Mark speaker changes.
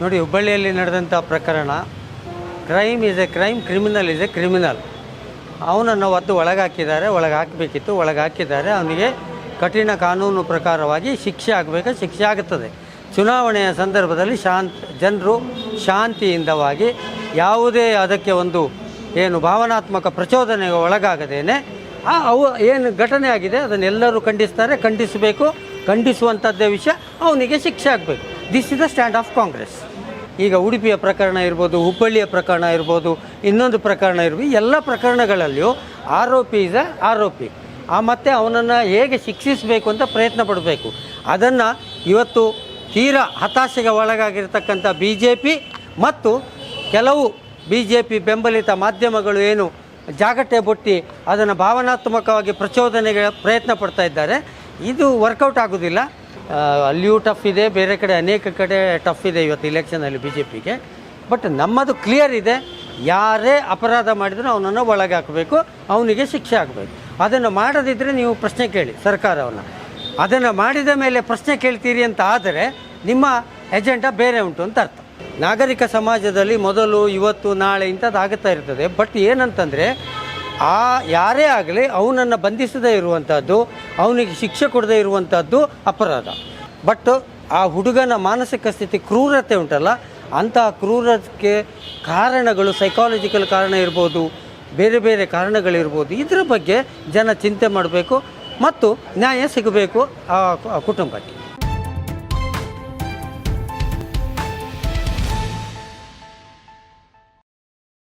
Speaker 1: ನೋಡಿ, ಹುಬ್ಬಳ್ಳಿಯಲ್ಲಿ ನಡೆದಂಥ ಪ್ರಕರಣ crime is a crime criminal is a criminal ಅವನನ್ನು ಒದ್ದು ಒಳಗೆ ಹಾಕಿದ್ದಾರೆ ಒಳಗೆ ಹಾಕಬೇಕಿತ್ತು ಒಳಗೆ ಹಾಕಿದ್ದಾರೆ ಅವನಿಗೆ ಕಠಿಣ ಕಾನೂನು ಪ್ರಕಾರವಾಗಿ ಶಿಕ್ಷೆ ಆಗಬೇಕು, ಶಿಕ್ಷೆ ಆಗುತ್ತದೆ. ಚುನಾವಣೆಯ ಸಂದರ್ಭದಲ್ಲಿ ಶಾಂತ, ಜನರು ಶಾಂತಿಯಿಂದವಾಗಿ ಯಾವುದೇ ಅದಕ್ಕೆ ಒಂದು ಏನು ಭಾವನಾತ್ಮಕ ಪ್ರಚೋದನೆಗೆ ಒಳಗಾಗದೇನೆ, ಆ ಅವು ಏನು ಘಟನೆ ಆಗಿದೆ ಅದನ್ನೆಲ್ಲರೂ ಖಂಡಿಸ್ತಾರೆ, ಖಂಡಿಸಬೇಕು, ಖಂಡಿಸುವಂಥದ್ದೇ ವಿಷಯ, ಅವನಿಗೆ ಶಿಕ್ಷೆ ಆಗಬೇಕು. This is the stand of Congress ಈಗ ಉಡುಪಿಯ ಪ್ರಕರಣ ಇರ್ಬೋದು, ಹುಬ್ಬಳ್ಳಿಯ ಪ್ರಕರಣ ಇರ್ಬೋದು, ಇನ್ನೊಂದು ಪ್ರಕರಣ ಇರ್ಬೋದು ಎಲ್ಲ ಪ್ರಕರಣಗಳಲ್ಲಿಯೂ ಆರೋಪಿ ಇಸ್ ಅ ಆರೋಪಿ. ಆ ಮತ್ತೆ ಅವನನ್ನು ಹೇಗೆ ಶಿಕ್ಷಿಸಬೇಕು ಅಂತ ಪ್ರಯತ್ನ ಪಡಬೇಕು. ಅದನ್ನು ಇವತ್ತು ತೀರಾ ಹತಾಶೆಗೆ ಒಳಗಾಗಿರ್ತಕ್ಕಂಥ ಬಿ ಜೆ ಪಿ ಮತ್ತು ಕೆಲವು ಬಿ ಜೆ ಪಿ ಬೆಂಬಲಿತ ಮಾಧ್ಯಮಗಳು ಏನು ಜಾಗಟೆ ಬೊಟ್ಟಿ ಅದನ್ನು ಭಾವನಾತ್ಮಕವಾಗಿ ಪ್ರಚೋದನೆಗೆ ಪ್ರಯತ್ನ ಪಡ್ತಾ ಇದ್ದಾರೆ. ಇದು ವರ್ಕೌಟ್ ಆಗೋದಿಲ್ಲ. ಅಲ್ಲಿಯೂ ಟಫ್ ಇದೆ. ಬೇರೆ ಕಡೆ ಅನೇಕ ಕಡೆ ಟಫ್ ಇದೆ ಇವತ್ತು ಇಲೆಕ್ಷನಲ್ಲಿ ಬಿ ಜೆ ಪಿಗೆ ಬಟ್ ನಮ್ಮದು ಕ್ಲಿಯರ್ ಇದೆ. ಯಾರೇ ಅಪರಾಧ ಮಾಡಿದರೂ ಅವನನ್ನು ಒಳಗೆ ಹಾಕಬೇಕು ಅವನಿಗೆ ಶಿಕ್ಷೆ ಆಗಬೇಕು. ಅದನ್ನು ಮಾಡದಿದ್ದರೆ ನೀವು ಪ್ರಶ್ನೆ ಕೇಳಿ ಸರ್ಕಾರವನ್ನು ಅದನ್ನು ಮಾಡಿದ ಮೇಲೆ ಪ್ರಶ್ನೆ ಕೇಳ್ತೀರಿ ಅಂತ ಆದರೆ ನಿಮ್ಮ ಎಜೆಂಡಾ ಬೇರೆ ಉಂಟು ಅಂತ ಅರ್ಥ. ನಾಗರಿಕ ಸಮಾಜದಲ್ಲಿ ಮೊದಲು, ಇವತ್ತು, ನಾಳೆ ಇಂಥದ್ದು ಆಗುತ್ತಾ ಇರ್ತದೆ. ಬಟ್ ಏನಂತಂದರೆ, ಆ ಯಾರೇ ಆಗಲಿ ಅವನನ್ನು ಬಂಧಿಸದೇ ಇರುವಂಥದ್ದು ಅವನಿಗೆ ಶಿಕ್ಷೆ ಕೊಡದೇ ಇರುವಂಥದ್ದು ಅಪರಾಧ. ಬಟ್ ಆ ಹುಡುಗನ ಮಾನಸಿಕ ಸ್ಥಿತಿ ಕ್ರೂರತೆ ಉಂಟಲ್ಲ, ಅಂತಹ ಕ್ರೂರಕ್ಕೆ ಕಾರಣಗಳು ಸೈಕಾಲಜಿಕಲ್ ಕಾರಣ ಇರ್ಬೋದು, ಬೇರೆ ಬೇರೆ ಕಾರಣಗಳಿರ್ಬೋದು, ಇದರ ಬಗ್ಗೆ ಜನ ಚಿಂತೆ ಮಾಡಬೇಕು ಮತ್ತು ನ್ಯಾಯ ಸಿಗಬೇಕು ಆ ಕುಟುಂಬಕ್ಕೆ.